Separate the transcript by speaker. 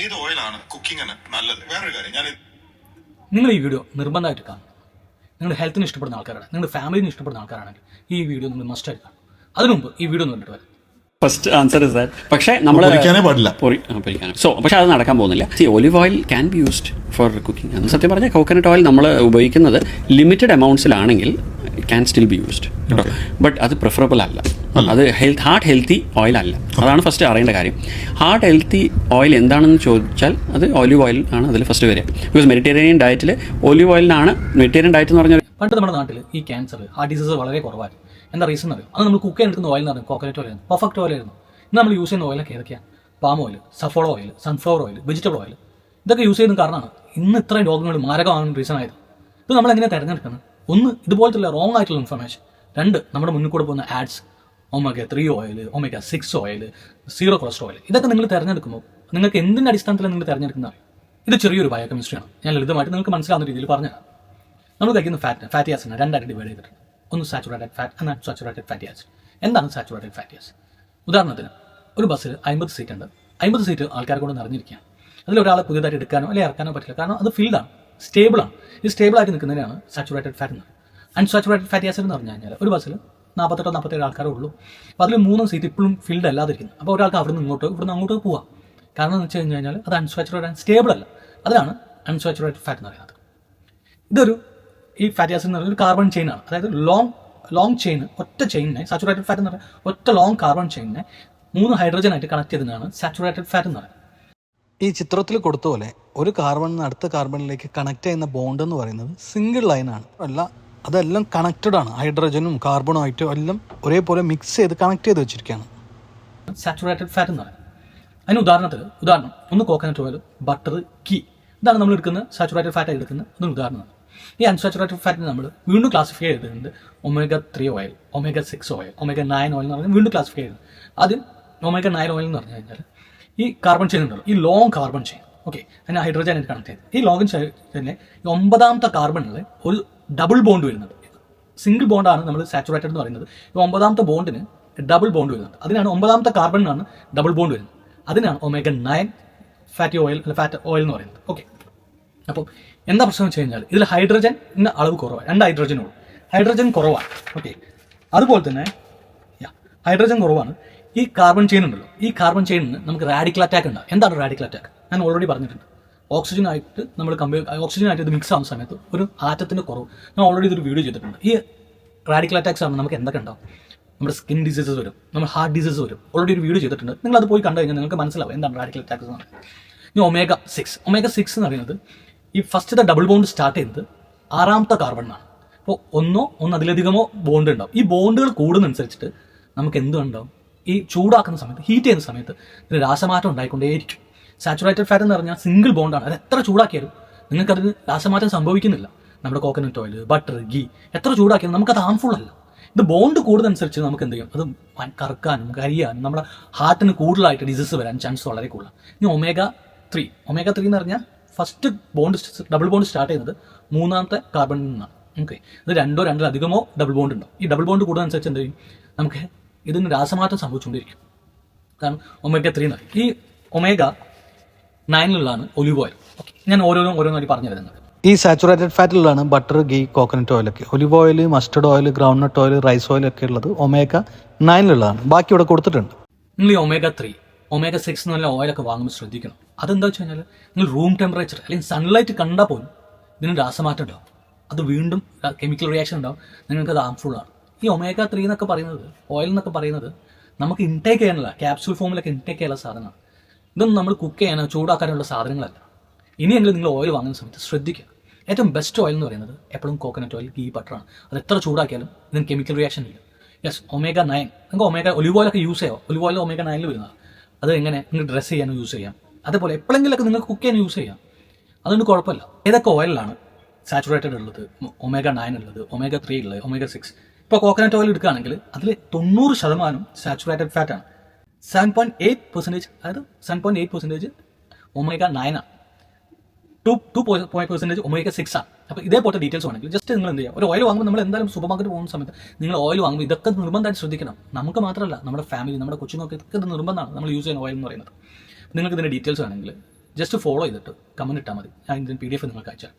Speaker 1: ഏത് ഓയിലാണ് കുക്കിങ്ങിന് നല്ലത്? വേറൊരു കാര്യം ഞാൻ
Speaker 2: നിങ്ങൾ ഈ വീഡിയോ നിർബന്ധമായിട്ട് കാണും. നിങ്ങൾ ഹെൽത്തിന് ഇഷ്ടപ്പെടുന്ന ആൾക്കാരാണ്. നിങ്ങൾ ഫാമിലിന് ഇഷ്ടപ്പെടുന്ന ആൾക്കാരാണെങ്കിൽ ഈ വീഡിയോ നിങ്ങൾ മസ്റ്റ് ആയിട്ട് കാണും. അതിനു മുമ്പ് ഈ വീഡിയോ ഒന്ന് കണ്ടിട്ട് വരാം.
Speaker 3: ഫസ്റ്റ് ആൻസർ ഇസ് ദാറ്റ് പക്ഷേ നമ്മൾ
Speaker 4: പാടില്ല.
Speaker 3: സോ പക്ഷേ അത് നടക്കാൻ പോകുന്നില്ല. See olive oil can be used for cooking എന്ന് സത്യം പറഞ്ഞാൽ കോക്കനട്ട് ഓയിൽ നമ്മൾ ഉപയോഗിക്കുന്നത് ലിമിറ്റഡ് എമൗണ്ട്സിലാണെങ്കിൽ ക്യാൻ സ്റ്റിൽ ബി യൂസ്ഡ് കേട്ടോ ബട്ട് അത് പ്രിഫറബിൾ അല്ല. അത് ഹെൽത്ത് ഹാർട്ട് ഹെൽത്തി ഓയിൽ അല്ല. അതാണ് ഫസ്റ്റ് അറിയേണ്ട കാര്യം. ഹാർട്ട് ഹെൽത്തി ഓയിൽ എന്താണെന്ന് ചോദിച്ചാൽ അത് ഒലിവ് ഓയിൽ ആണ് അതിൽ ഫസ്റ്റ് വരിക. ബിക്കോസ് മെഡിറ്റേറിയൻ ഡയറ്റിൽ ഒലിവ് ഓയിലിനാണ് മെഡിറ്റേറിയൻ ഡയറ്റ് എന്ന് പറഞ്ഞാൽ
Speaker 2: പണ്ട് നമ്മുടെ നാട്ടിൽ ഈ ക്യാൻസർ ഹാർട്ട് ഡിസീസ് വളരെ കുറവായിരുന്നു. എന്താ റീസൺ അറിയാം? അത് നമ്മൾ കുക്ക് ചെയ്യാൻ എടുക്കുന്ന ഓയിൽ എന്ന് പറയുന്നത് കോക്കനറ്റ് ഓയിൽ പെർഫെക്റ്റ് ഓയിൽ ആയിരുന്നു. ഇന്ന് നമ്മൾ യൂസ് ചെയ്യുന്ന ഓയിലൊക്കെ ഏതൊക്കെയാണ്? Palm oil Saffola oil sunflower oil vegetable oil ഇതൊക്കെ യൂസ് ചെയ്യുന്ന കാരണമാണ് ഇന്ന് ഇത്രയും രോഗങ്ങൾ മാരകമാകാൻ റീസൺ ആയത്. ഇത് നമ്മൾ എങ്ങനെ തിരഞ്ഞെടുക്കുന്നത്? ഒന്ന് ഇതുപോലത്തെ റോങ് ആയിട്ടുള്ള ഇൻഫർമേഷൻ രണ്ട് നമ്മുടെ മുന്നിൽ കൂടെ പോകുന്ന ads omega three oil omega six oil zero cholesterol oil ഇതൊക്കെ നിങ്ങൾ തിരഞ്ഞെടുക്കുമ്പോൾ നിങ്ങൾക്ക് എന്തിന്റെ അടിസ്ഥാനത്തിലാണ് നിങ്ങൾ തിരഞ്ഞെടുക്കുന്നത്? ഇത് ചെറിയൊരു ബയോ കെമിസ്ട്രിയാണ് ഞാൻ ലളിതമായിട്ട് നിങ്ങൾക്ക് മനസ്സിലാവുന്ന രീതിയിൽ പറഞ്ഞുതരാം. നമ്മൾ കഴിക്കുന്ന ഫാറ്റ് ഫാറ്റി ആസിഡ് രണ്ടായിട്ട് ഡിവൈഡ് ചെയ്തിട്ടുണ്ട്. ഒന്ന് saturated fat unsaturated fatty acid എന്താണ് സാച്ചുറേറ്റഡ് ഫാറ്റി ആസിഡ് ഉദാഹരണത്തിന് ഒരു ബസ്സിൽ അമ്പത് സീറ്റ് ഉണ്ട്. അമ്പത് സീറ്റ് ആൾക്കാർ കൊണ്ട് നിറഞ്ഞിരിക്കുകയാണ്. അതിൽ ഒരാളെ പുതിയതായിട്ട് എടുക്കാനോ അല്ലെങ്കിൽ ഇറക്കാനോ പറ്റില്ല. കാരണം അത് ഫിൽഡാണ് സ്റ്റേബിളാണ് ഈ സ്റ്റേബിളായിട്ട് നിൽക്കുന്നതിനാണ് സാച്ചുറേറ്റഡ് ഫാറ്റ് എന്ന്. അൺസാച്ചുറേറ്റഡ് ഫാറ്റി ആസിഡ് എന്ന് പറഞ്ഞു കഴിഞ്ഞാൽ ഒരു ബസ്സിൽ നാൽപ്പത്തെട്ടോ നാൽപ്പത്തേഴ് ആൾക്കാരേ ഉള്ളൂ. അപ്പോൾ അതിൽ മൂന്ന് സീറ്റ് ഇപ്പോഴും ഫിൽഡ് അല്ലാതിരിക്കുന്നു അപ്പോൾ ഒരാൾക്ക് അവിടെ നിന്ന് ഇങ്ങോട്ട് ഇവിടെ നിന്ന് അങ്ങോട്ട് പോവാം. കാരണം എന്ന് വെച്ച് കഴിഞ്ഞ് കഴിഞ്ഞാൽ അത് അൺസാച്ചുറേറ്റഡ് ആൻഡ് സ്റ്റേബിൾ അല്ല. അതാണ് അൺസാച്ചുറേറ്റഡ് ഫാറ്റ് എന്ന് പറയുന്നത്. ഇതൊരു ഈ ഫാറ്റി ആസിഡ് എന്ന് പറയുന്നത് ഒരു കാർബൺ ചെയിൻ ആണ്. അതായത് ലോങ് ലോങ് ചെയിൻ ഒറ്റ ചെയിനിനെ സാച്ചുറേറ്റഡ് ഫാറ്റ് എന്ന് പറയുന്നത് ഒറ്റ ലോങ് കാർബൺ ചെയിനിനെ മൂന്ന് ഹൈഡ്രജൻ ആയിട്ട് കണക്ട് ചെയ്തതാണ് സാച്ചുറേറ്റഡ് ഫാറ്റ് എന്ന് പറയുന്നത്.
Speaker 5: ഈ ചിത്രത്തിൽ കൊടുത്ത പോലെ ഒരു കാർബണിൽ നിന്ന് അടുത്ത കാർബണിലേക്ക് കണക്ട് ചെയ്യുന്ന ബോണ്ട് എന്ന് പറയുന്നത് സിംഗിൾ ലൈനാണ് അല്ല അതെല്ലാം കണക്റ്റഡ് ആണ്. ഹൈഡ്രജനും കാർബണും ആയിട്ട് എല്ലാം ഒരേപോലെ മിക്സ് ചെയ്ത് കണക്ട് ചെയ്ത് വെച്ചിരിക്കുകയാണ്.
Speaker 2: സാച്ചുറേറ്റഡ് ഫാറ്റ് എന്ന് പറയുന്നത് അതിന് ഉദാഹരണത്തിൽ ഉദാഹരണം ഒന്ന് കോക്കനട്ട് ഓയിൽ ബട്ടർ കീ ഇതാണ് നമ്മൾ എടുക്കുന്ന സാച്ചുറേറ്റഡ് ഫാറ്റ് എടുക്കുന്ന അതൊരു ഉദാഹരണമാണ് ഈ അൺസാച്ചുറേറ്റഡ് ഫാറ്റിന് നമ്മൾ വീണ്ടും ക്ലാസിഫൈ ചെയ്തിട്ടുണ്ട് omega three oil omega six oil omega nine oil എന്ന് പറഞ്ഞാൽ വീണ്ടും ക്ലാസിഫൈ ചെയ്തത് ആദ്യം ഒമേഗ നയൻ ഓയിൽ എന്ന് പറഞ്ഞു കഴിഞ്ഞാൽ ഈ കാർബൺ ചെയിൻ ഉണ്ടല്ലോ ഈ ലോങ് കാർബൺ ചെയിൻ ഓക്കെ അതിന് ഹൈഡ്രജൻ ആയിട്ട് കണക്ട് ചെയ്ത്. ഈ ലോങ് ചെയിനെ ഈ ഒമ്പതാമത്തെ കാർബണിൽ ഒരു ഡബിൾ ബോണ്ട് വരുന്നുണ്ട് സിംഗിൾ ബോണ്ടാണ് നമ്മൾ സാച്ചുറേറ്റഡ് എന്ന് പറയുന്നത്. ഈ ഒമ്പതാമത്തെ ബോണ്ടിന് ഡബിൾ ബോണ്ട് വരുന്നുണ്ട് അതിനാണ് ഒമ്പതാമത്തെ കാർബണിനാണ് ഡബിൾ ബോണ്ട് വരുന്നത്. അതിനാണ് ഒമേഗ നയൻ ഫാറ്റി ഓയിൽ അല്ല ഫാറ്റ് ഓയിൽ എന്ന് പറയുന്നത്. ഓക്കെ അപ്പം എന്താ പ്രശ്നം വെച്ച് കഴിഞ്ഞാൽ ഇതിൽ ഹൈഡ്രജൻ അളവ് കുറവാണ് രണ്ട് ഹൈഡ്രജൻ ഉള്ളൂ. ഹൈഡ്രജൻ കുറവാണ്. ഓക്കെ അതുപോലെ തന്നെ ഹൈഡ്രജൻ കുറവാണ്. ഈ കാർബൺ ചെയിൻ ഉണ്ടല്ലോ. ഈ കാർബൺ ചെയിനിന് നമുക്ക് റാഡിക്കൽ അറ്റാക്ക് ഉണ്ടാകും എന്താണ് റാഡിക്കൽ അറ്റാക്ക് ഞാൻ ഓൾറെഡി പറഞ്ഞിട്ടുണ്ട്. ഓക്സിജൻ ആയിട്ട് നമ്മൾ കമ്പയർ ഓക്സിജൻ ആയിട്ട് ഇത് മിക്സ് ആവുന്ന സമയത്ത് ഒരു ആറ്റത്തിന്റെ കുറവ്. ഞാൻ ഓൾറെഡി ഇതൊരു വീഡിയോ ചെയ്തിട്ടുണ്ട്. ഈ റാഡിക്കൽ അറ്റാക്സ് ആണ് നമുക്ക് എന്തൊക്കെ ഉണ്ടാവും? നമ്മുടെ സ്കിൻ ഡിസീസസ് വരും നമ്മൾ ഹാർട്ട് ഡിസീസ് വരും. ഓൾറെഡി ഒരു വീഡിയോ ചെയ്തിട്ടുണ്ട്. നിങ്ങൾ അത് പോയി കണ്ടു കഴിഞ്ഞാൽ നിങ്ങൾക്ക് മനസ്സിലാവും എന്താണ് റാഡിക്കൽ അറ്റാക്സ് എന്ന് ഇനി ഒമേഗ സിക്സ് ഒമേഗ സിക്സ് എന്ന് പറയുന്നത് ഈ ഫസ്റ്റത്തെ ഡബിൾ ബോണ്ട് സ്റ്റാർട്ട് ചെയ്യുന്നത് ആറാമത്തെ കാർബൺ കാർബണിനാണ് അപ്പോൾ ഒന്നോ ഒന്ന് അതിലധികമോ ബോണ്ട് ഉണ്ടാവും. ഈ ബോണ്ടുകൾ കൂടുന്നതനുസരിച്ചിട്ട് നമുക്ക് എന്തുണ്ടാവും? ഈ ചൂടാക്കുന്ന സമയത്ത് ഹീറ്റ് ചെയ്യുന്ന സമയത്ത് രാസമാറ്റം ഉണ്ടായിക്കൊണ്ടേയിരിക്കും. സാച്ചുറേറ്റഡ് ഫാറ്റ് എന്ന് പറഞ്ഞാൽ സിംഗിൾ ബോണ്ടാണ് അത് എത്ര ചൂടാക്കിയാലും നിങ്ങൾക്കത് രാസമാറ്റം സംഭവിക്കുന്നില്ല. നമ്മുടെ കോക്കനട്ട് ഓയിൽ ബട്ടർ ഗീ എത്ര ചൂടാക്കിയാലും നമുക്കത് ഹാംഫുൾ അല്ല. ഇത് ബോണ്ട് കൂടുന്നതനുസരിച്ച് നമുക്ക് എന്ത് ചെയ്യും? അത് കറക്കാനും കരിയാനും നമ്മുടെ ഹാർട്ടിന് കൂടുതലായിട്ട് ഡിസീസ് വരാൻ ചാൻസ് വളരെ കൂടുതലാണ്. ഇനി ഒമേഗ ത്രീ ഒമേഗ ത്രീ എന്ന് പറഞ്ഞാൽ first bond double bond start ചെയ്യുന്നത് മൂന്നാമത്തെ കാർബണിൽ നിന്നാണ്. ഓക്കെ ഇത് രണ്ടോ രണ്ടോ അധികമോ ഡബിൾ ബോണ്ട് ഉണ്ടാവും. ഈ ഡബിൾ ബോണ്ട് കൂടുന്നതനുസരിച്ച് എന്ത് ചെയ്യും? നമുക്ക് ഇതിന് രാസമാറ്റം സംഭവിച്ചുകൊണ്ടിരിക്കും. കാരണം ഒമേഗ ത്രീ എന്ന് പറയും. ഈ ഒമേഗ നയനിലുള്ളതാണ് ഒലിവ് ഓയിൽ. ഓക്കെ. ഞാൻ ഓരോന്നും ഓരോന്നായി പറഞ്ഞു തരുന്നത്
Speaker 5: ഈ സാച്ചുറേറ്റഡ് ഫാറ്റിലുള്ളതാണ് ബട്ടർ ഗീ കോക്കനട്ട് ഓയിലൊക്കെ olive oil mustard oil groundnut oil rice oil ഒക്കെ ഉള്ളത് ഒമേഗ നയനിലുള്ളതാണ് ബാക്കി ഇവിടെ കൊടുത്തിട്ടുണ്ട്.
Speaker 2: നിങ്ങൾ ഈ ഒമേഗ ത്രീ ഒമേഗ സിക്സ് എന്ന് പറഞ്ഞ ഓയിലൊക്കെ വാങ്ങുമ്പോൾ ശ്രദ്ധിക്കണം. അതെന്താ വെച്ച് കഴിഞ്ഞാൽ നിങ്ങൾ റൂം ടെമ്പറേച്ചർ അല്ലെങ്കിൽ സൺലൈറ്റ് കണ്ടാൽ പോലും ഇതിന് രാസമാറ്റം ഉണ്ടാവും. അത് വീണ്ടും കെമിക്കൽ റിയാക്ഷൻ ഉണ്ടാവും. നിങ്ങൾക്ക് അത് ഹാംഫുൾ ആണ്. ഈ ഒമേഗ ത്രീ എന്നൊക്കെ പറയുന്നത് ഓയിൽ എന്നൊക്കെ പറയുന്നത് നമുക്ക് ഇൻടേക്ക് ചെയ്യാനുള്ള ക്യാപ്സൂൾ ഫോമിലൊക്കെ ഇൻടേക്ക് ചെയ്യാനുള്ള സാധനമാണ്. ഇതൊന്നും നമ്മൾ കുക്ക് ചെയ്യാനോ ചൂടാക്കാനുള്ള സാധനങ്ങളല്ല. ഇനിയെങ്കിലും നിങ്ങൾ ഓയിൽ വാങ്ങുന്ന സമയത്ത് ശ്രദ്ധിക്കുക. ഏറ്റവും ബെസ്റ്റ് ഓയിൽ എന്ന് പറയുന്നത് എപ്പോഴും കോക്കനട്ട് ഓയിൽ ഗീ ബട്ടറാണ് അത് എത്ര ചൂടാക്കിയാലും ഇതിന് കെമിക്കൽ റിയാക്ഷൻ ഇല്ല. യെസ് ഒമേഗ നയൻ നിങ്ങൾക്ക് ഒമേഗ ഒലിവ് ഓയിലൊക്കെ യൂസ് ചെയ്യാം ഒലിവ് ഓയിൽ ഒമേഗ നയനിൽ വരുന്നതാണ് അത് എങ്ങനെ? നിങ്ങൾ ഡ്രസ്സ് ചെയ്യാനും യൂസ് ചെയ്യാം. അതേപോലെ എപ്പോഴെങ്കിലൊക്കെ നിങ്ങൾക്ക് കുക്ക് ചെയ്യാൻ യൂസ് ചെയ്യാം. അതുകൊണ്ട് കുഴപ്പമില്ല. ഏതൊക്കെ ഓയിലാണ് സാച്ചുറേറ്റഡ് ഉള്ളത്? ഒമേഗ നയൻ ഉള്ളത് ഒമേഗ ത്രീ ഉള്ളത് ഒമേഗ സിക്സ് ഇപ്പോൾ കോക്കനട്ട് ഓയിൽ എടുക്കുകയാണെങ്കിൽ അതിൽ തൊണ്ണൂറ് ശതമാനം സാച്ചുറേറ്റഡ് ഫാറ്റാണ് സെവൻ പോയിന്റ് എയ്റ്റ് പെർസെന്റേജ് അതായത് seven point eight percentage omega നയനാണ് two two point percentage omega six ആണ്. അപ്പോൾ ഇതേപോലത്തെ ഡീറ്റെയിൽസ് വേണമെങ്കിൽ ജസ്റ്റ് നിങ്ങൾ എന്ത് ചെയ്യുക. ഒരു ഓയിൽ വാങ്ങുമ്പോൾ നമ്മൾ എന്തായാലും സൂപ്പർ മാർക്കറ്റ് പോകുന്ന സമയത്ത് നിങ്ങൾ ഓയിൽ വാങ്ങുമ്പോൾ ഇതൊക്കെ നിർബന്ധമായിട്ട് ശ്രദ്ധിക്കണം. നമുക്ക് മാത്രമല്ല നമ്മുടെ ഫാമിലി നമ്മുടെ കൊച്ചുങ്ങൾക്ക് ഇതൊക്കെ ഇത് നിർബന്ധമാണ്. നമ്മൾ യൂസ് ചെയ്യുന്ന ഓയിൽ എന്ന് പറയുന്നത്. നിങ്ങൾക്ക് ഇതിന്റെ ഡീറ്റെയിൽസ് വേണമെങ്കിൽ ജസ്റ്റ് ഫോളോ ചെയ്തിട്ട് കമന്റ് ഇട്ടാൽ മതി. ഞാൻ ഇതിന്റെ പി ഡി എഫ് നിങ്ങൾക്ക് അയച്ചാൽ